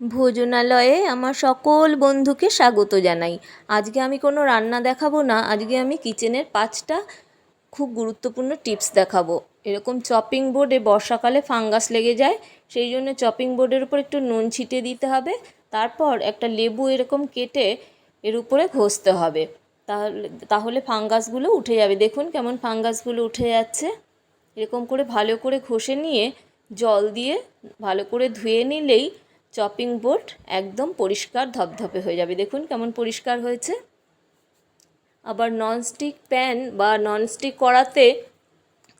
ভোজনালয়ে আমার সকল বন্ধুকে স্বাগত জানাই। আজকে আমি কোনো রান্না দেখাবো না, আজকে আমি কিচেনের পাঁচটা খুব গুরুত্বপূর্ণ টিপস দেখাবো। এরকম চপিং বোর্ডে বর্ষাকালে ফাঙ্গাস লেগে যায়, সেই জন্য চপিং বোর্ডের উপর একটু নুন ছিটিয়ে দিতে হবে, তারপর একটা লেবু এরকম কেটে এর উপরে ঘষতে হবে। তাহলে তাহলে ফাঙ্গাসগুলো উঠে যাবে। দেখুন কেমন ফাঙ্গাসগুলো উঠে যাচ্ছে। এরকম করে ভালো করে ঘষে নিয়ে জল দিয়ে ভালো করে ধুয়ে নিলেই চপিং বোর্ড একদম পরিষ্কার ধপধপে হয়ে যাবে। দেখুন কেমন পরিষ্কার হয়েছে। আবার ননস্টিক প্যান বা ননস্টিক কড়াতে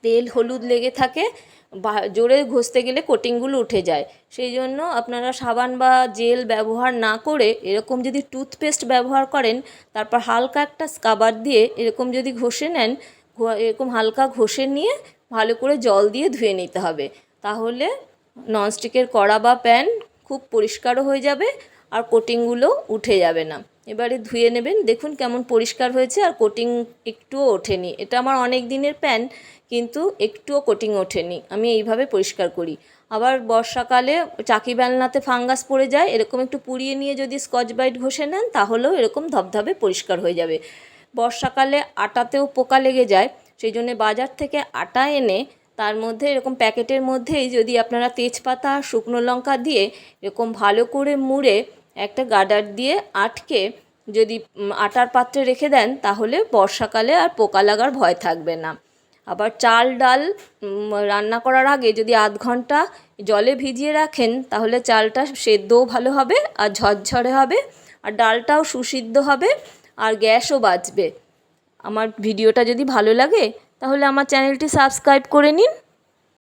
তেল হলুদ লেগে থাকে, বা জোরে ঘষতে গেলে কোটিংগুলো উঠে যায়। সেই জন্য আপনারা সাবান বা জেল ব্যবহার না করে এরকম যদি টুথপেস্ট ব্যবহার করেন, তারপর হালকা একটা স্কাবার দিয়ে এরকম যদি ঘষে নেন এরকম হালকা ঘষে নিয়ে ভালো করে জল দিয়ে ধুয়ে নিতে হবে। তাহলে ননস্টিকের কড়া বা প্যান খুব পরিষ্কারও হয়ে যাবে আর কোটিংগুলো উঠে যাবে না। এবারে ধুয়ে নেবেন, দেখুন কেমন পরিষ্কার হয়েছে আর কোটিং একটুও ওঠেনি। এটা আমার অনেক দিনের প্যান কিন্তু একটুও কোটিং ওঠেনি। আমি এইভাবে পরিষ্কার করি। আবার বর্ষাকালে চাকি বেলনাতে ফাঙ্গাস পড়ে যায়, এরকম একটু পুড়িয়ে নিয়ে যদি স্কচ ব্রাইট ঘষে নেন, তাহলেও এরকম ধবধবে পরিষ্কার হয়ে যাবে। বর্ষাকালে আটাতেও পোকা লেগে যায়, সেই জন্য বাজার থেকে আটা এনে তার মধ্যে এরকম প্যাকেটের মধ্যেই যদি আপনারা তেজপাতা, শুকনো লঙ্কা দিয়ে এরকম ভালো করে মুড়ে একটা গার্ডার দিয়ে আটকে যদি আটার পাত্রে রেখে দেন, তাহলে বর্ষাকালে আর পোকা লাগার ভয় থাকবে না। আবার চাল, ডাল রান্না করার আগে যদি আধ ঘণ্টা জলে ভিজিয়ে রাখেন, তাহলে চালটা সেদ্ধও ভালো হবে আর ঝরঝরে হবে আর ডালটাও সুসিদ্ধ হবে আর গ্যাসও বাঁচবে। আমার ভিডিওটা যদি ভালো লাগে তাহলে আমার চ্যানেলটি সাবস্ক্রাইব করে নিন।